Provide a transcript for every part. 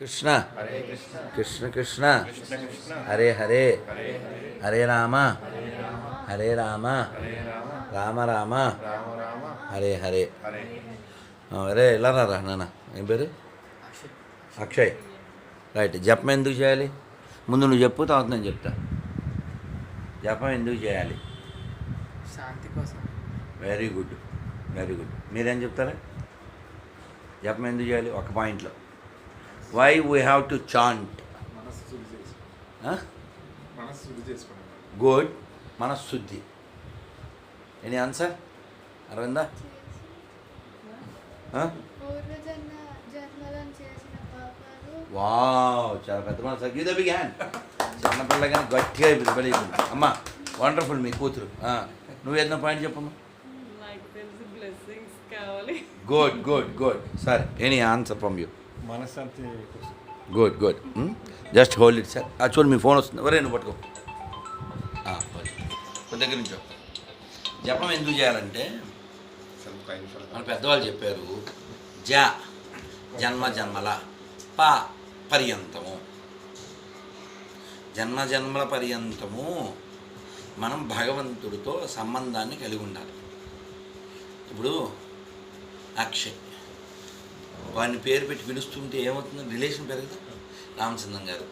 కృష్ణ. హరే కృష్ణ. కృష్ణ హరే హరే. హరే హరే. హరే రామ. హరే రామ. హరే రామ. హరే రామ. హరే హరే. అరే ఇలా రా నాన్న? ఏం పేరు? అక్షయ్. రైట్ జపం ఎందుకు చేయాలి? ముందు నువ్వు చెప్పు తర్వాత నేను చెప్తా. జపం ఎందుకు చేయాలి? శాంతి కోసం. వెరీ గుడ్ వెరీ గుడ్ మీరేం చెప్తారా? జపం ఎందుకు చేయాలి? ఒక పాయింట్లో. Why we have to chant good మనశుద్ధి any answer అరవిందా? వావ్ చాలా పెద్ద మనసు. గివ్ ద బిగ్ హ్యాండ్ చిన్నపిల్ల కానీ గట్టిగా అయిపోయింది అయిపోయింది. అమ్మా వండర్ఫుల్ మీ కూతురు. నువ్వు ఏదైనా పాయింట్ చెప్పమ్మా. గుడ్ గుడ్ గుడ్ సరే ఎనీ ఆన్సర్ ఫ్రమ్ యూ మనశ్శాంతి good good just hold it sir ఆ చూడు మీ ఫోన్ వస్తుంది. ఎవరే నువ్వు పట్టుకో. దగ్గర నుంచి జపం ఎందుకు చేయాలంటే మన పెద్దవాళ్ళు చెప్పారు జ జన్మ జన్మల ప పర్యంతము. జన్మ జన్మల పర్యంతము మనం భగవంతుడితో సంబంధాన్ని కలిగి ఉండాలి. ఇప్పుడు అక్షయ్ వాడిని పేరు పెట్టి పిలుస్తుంటే ఏమవుతుంది రిలేషన్ పెరగదు. రామచంద్రం గారు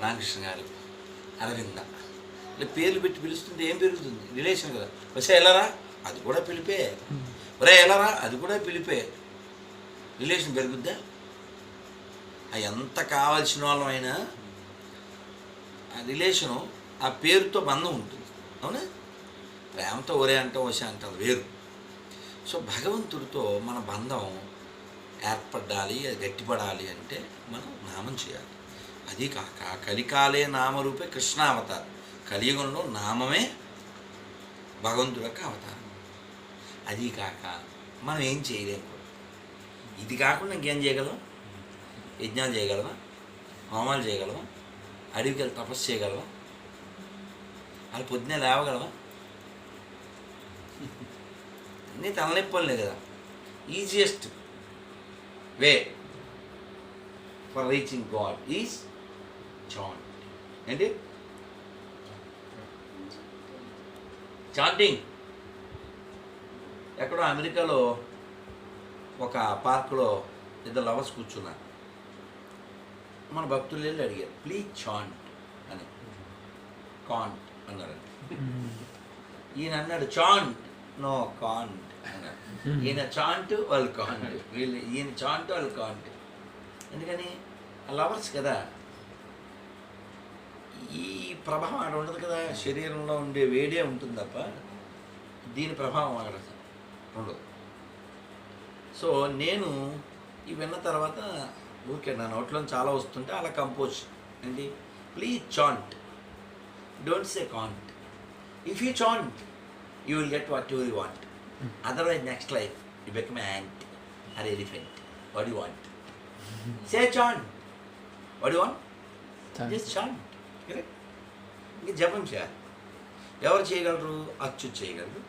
రామకృష్ణ గారు అరవింద. ఇలా పేర్లు పెట్టి పిలుస్తుంటే ఏం పెరుగుతుంది? రిలేషన్ కదా. వచ్చే ఎలారా? అది కూడా పిలిపే. ఒరే ఎలారా? అది కూడా పిలిపే. రిలేషన్ పెరుగుద్దా? ఆ ఎంత కావాల్సిన వాళ్ళమైనా ఆ రిలేషను ఆ పేరుతో బంధం ఉంటుంది. అవునా? ప్రేమతో ఒరే అంటాం వసే అంటాం వేరు. సో భగవంతుడితో మన బంధం ఏర్పడాలి అది గట్టిపడాలి అంటే మనం నామం చేయాలి. అది కాక కలికాలే నామరూపే కృష్ణావతారం. కలియుగంలో నామమే భగవంతుడి యొక్క అవతారం. అది కాక మనం ఏం చేయలేము ఇది కాకుండా ఇంకేం చేయగలం యజ్ఞాలు చేయగలమా? హోమాలు చేయగలమా? అడవికి వెళ్ళి తపస్సు చేయగలవా వాళ్ళు పొద్దున్నే లేవగలవా అన్నీ తలనొప్పులే కదా. Easiest way for reaching god is chant ఏంటి చాంటింగ్ ఎక్కడో అమెరికాలో ఒక పార్కులో ఇద్దరు లవర్స్ కూర్చున్నారు. మన భక్తులు వెళ్ళి అడిగారు ప్లీజ్ చాంట్ అని. కాంట్ అన్నారండి. ఈయన అన్నాడు చాంట్ నో కాంట్ ఈయన చాంట్ వాళ్ళు కాంట్ వీళ్ళు ఈయన చాంట్ వాళ్ళు కాంట్ ఎందుకని? లవర్స్ కదా. ఈ ప్రభావం అక్కడ ఉండదు కదా. శరీరంలో ఉండే వేడే ఉంటుంది తప్ప దీని ప్రభావం అక్కడ ఉండదు. సో నేను ఇవి విన్న తర్వాత ఊరికే నా నోట్లో చాలా వస్తుంటే అలా కంపోజ్ అండి please chant don't say can't if you chant you will get what you want otherwise next life you become ant or elephant what you want say chant what you want just chant correct ఇంక జపం చేయాలి ఎవరు చేయగలరు? అచ్చు చేయగలరు.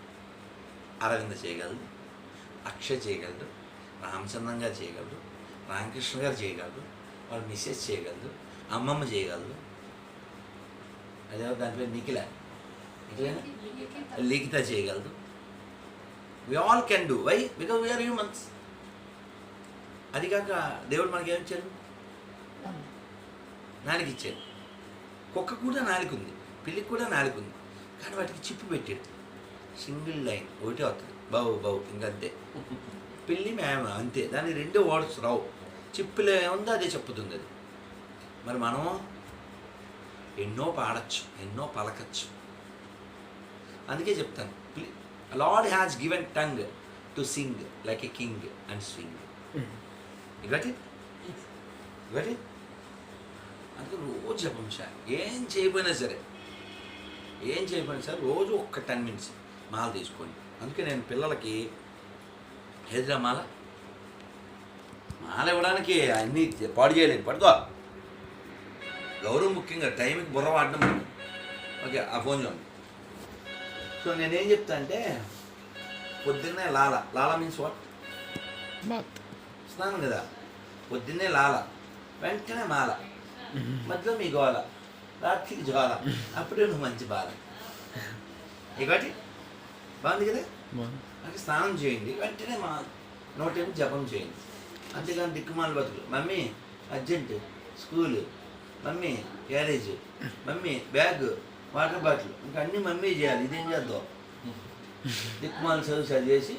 అరవింద చేయగలరు. అక్షయ్ చేయగలరు. రామచంద్రం గారు చేయగలరు. రామకృష్ణ గారు చేయగలరు. వాళ్ళ మిస్సెస్ చేయగలరు. అమ్మమ్మ చేయగలరు. అదే దాని పేరు నిఖిల. నిఖిలేనా లిఖిత చేయగలదు. We all can do why because we are humans అది కాక దేవుడు మనకి ఏమి ఇచ్చాడు? నాలుగు ఇచ్చాడు కుక్క కూడా నాలుగు ఉంది పిల్లికి కూడా నాలుగు ఉంది కానీ వాటికి చిప్పు పెట్టాడు. Single line. ఒకటి వస్తుంది. బావు బావు ఇంకంతే. పిల్లి మేమ అంతే. దాని రెండు వర్డ్స్ రావు. చిప్పులో ఏముందో అదే చెప్పుతుంది అది. మరి మనం ఎన్నో పాడచ్చు ఎన్నో పలకచ్చు. అందుకే చెప్తాను. Lord has given tongue to sing like a king and swing ఇగటి ఇగటి అందుకే రోజు జపం సార్. ఏం చేయకపోయినా సరే ఏం చేయకపోయినా సరే రోజు ఒక్క టెన్ మినిట్స్ మాల తీసుకోండి. అందుకే నేను పిల్లలకి ఏదిరా మాల? మాల ఇవ్వడానికి అన్నీ పాడు చేయలేదు పడుకో గౌరవం ముఖ్యంగా టైంకి బుర్ర వాడడం. ఓకే ఆ ఫోన్ చూడండి సో నేనేం చెప్తా అంటే పొద్దున్నే లాల. లాల మీన్స్ వాట్ స్నానం కదా. పొద్దున్నే లాల. వెంటనే మాల. మధ్యలో మీ గోల. రాత్రికి జ్వాల. అప్పుడే నువ్వు మంచి బాల. ఇకటి బాగుంది కదా? నాకు స్నానం చేయండి. వెంటనే మా నోటేమో జపం చేయండి. అంతేగాని దిక్కుమాల బతుకులు. Mummy urgent. School. Mummy carriage mummy bag. Water bottle. ఇంకా అన్నీ మమ్మీ చేయాలి. ఇదేం చేద్దాం? దిక్కుమాల చదువు చదివేసి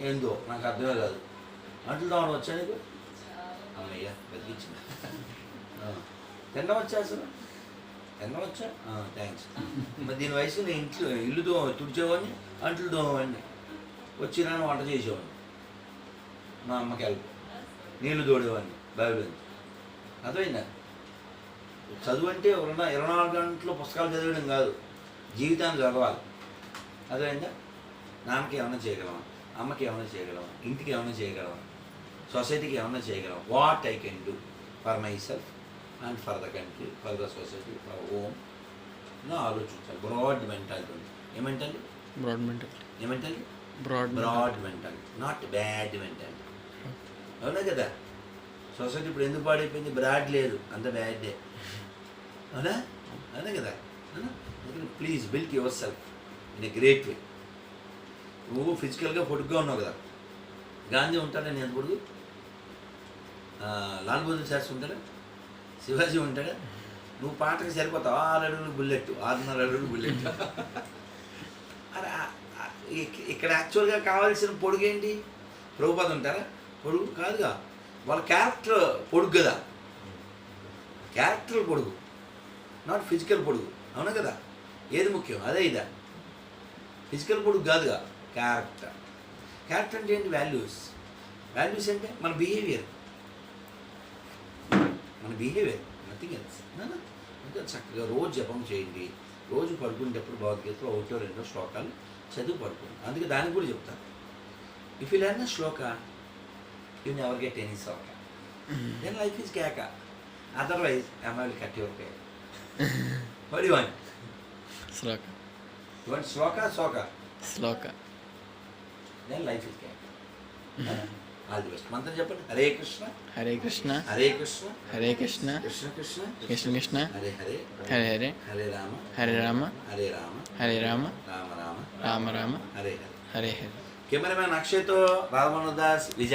ఏందో? నాకు అర్థమే కాదు. అంటులు తోమడం వచ్చా నీకు? అమ్మయ్య బతికించింది ఆ. వచ్చా అసలు? తిన్న వచ్చా? థ్యాంక్స్ మరి దీని వయసు నేను ఇంట్లో ఇల్లు దో తుడిచేవాడిని అంట్లు దోమవాడిని వచ్చినాను వంట చేసేవాడిని. మా అమ్మకి వెళ్ళి నీళ్ళు తోడేవాడిని బయలు అర్థమైందా? చదువు అంటే ఎవరన్నా ఇరవై నాలుగు గంటలు పుస్తకాలు చదవడం కాదు. జీవితాన్ని చదవాలి. అర్థమైందా? నాన్నకి ఏమైనా చేయగలమా అమ్మకి ఏమైనా చేయగలమా ఇంటికి ఏమైనా చేయగలమా సొసైటీకి ఏమైనా చేయగలమా what I can do for myself and for the country for the society for home. ఆలోచించాలి. Broad mentality. ఉంది ఏమెంటాలి broad mental ఏమెంటాలి broad broad mentality. Not bad mentality. అవునా కదా? సొసైటీ ఇప్పుడు ఎందుకు పాడైపోయింది? బ్రాడ్ లేదు. అంత బ్యాడే అవునా? అదే కదా? Please built yourself in a great way నువ్వు ఫిజికల్గా పొడుగ్గా ఉన్నావు కదా. గాంధీ ఉంటాడా? నేను ఎంత పొడుగు లాల్ బహదూర్ శాస్త్రి ఉంటాడా? శివాజీ ఉంటాడా? నువ్వు పాటకి సరిపోతావు ఆరు అడుగులు బుల్లెట్ ఆరున్నర అడుగులు బుల్లెట్ అరే ఇక్కడ యాక్చువల్గా కావాల్సిన పొడుగు ఏంటి ప్రభుపాద ఉంటారా? పొడుగు కాదుగా. వాళ్ళ క్యారెక్టర్ పొడుగు కదా. క్యారెక్టర్ పొడుగు. నాట్ ఫిజికల్ పొడుగు. అవునా కదా? ఏది ముఖ్యం? అదే ఇదా. ఫిజికల్ పొడుగు కాదుగా. క్యారెక్టర్ క్యారెక్టర్ అంటే ఏంటి? వాల్యూస్ వాల్యూస్ అంటే మన బిహేవియర్ మన బిహేవియర్ నథింగ్ ఎల్స్ ఇంకా చక్కగా రోజు జపం చేయండి. రోజు పడుకునేటప్పుడు భగవద్గీతలో ఒకటో రెండో శ్లోకాలు చదువు పడుకోండి. అందుకే దానికి కూడా చెప్తాను. If you learn shloka you never get any shloka then life is కేక otherwise I will cut your K వడ్ you want shloka you want shloka శోక శ్లోక దెన్ లైఫ్ ఈజ్ కేక ఆల్ ది బెస్ట్ మంత్రం చెప్పండి హరే కృష్ణ హరే కృష్ణ హరే కృష్ణ హరే కృష్ణ కృష్ణ కృష్ణ కృష్ణ కృష్ణ హరే హరే హరే హరే హరే రామ హరే రామ హరే రామ హరే రామ రామ రామ రామ రామ హరే హరే హరే హరే కెమెరామ్యాన్ అక్షయ్తో రాధమోహన్ దాస్ విజయ్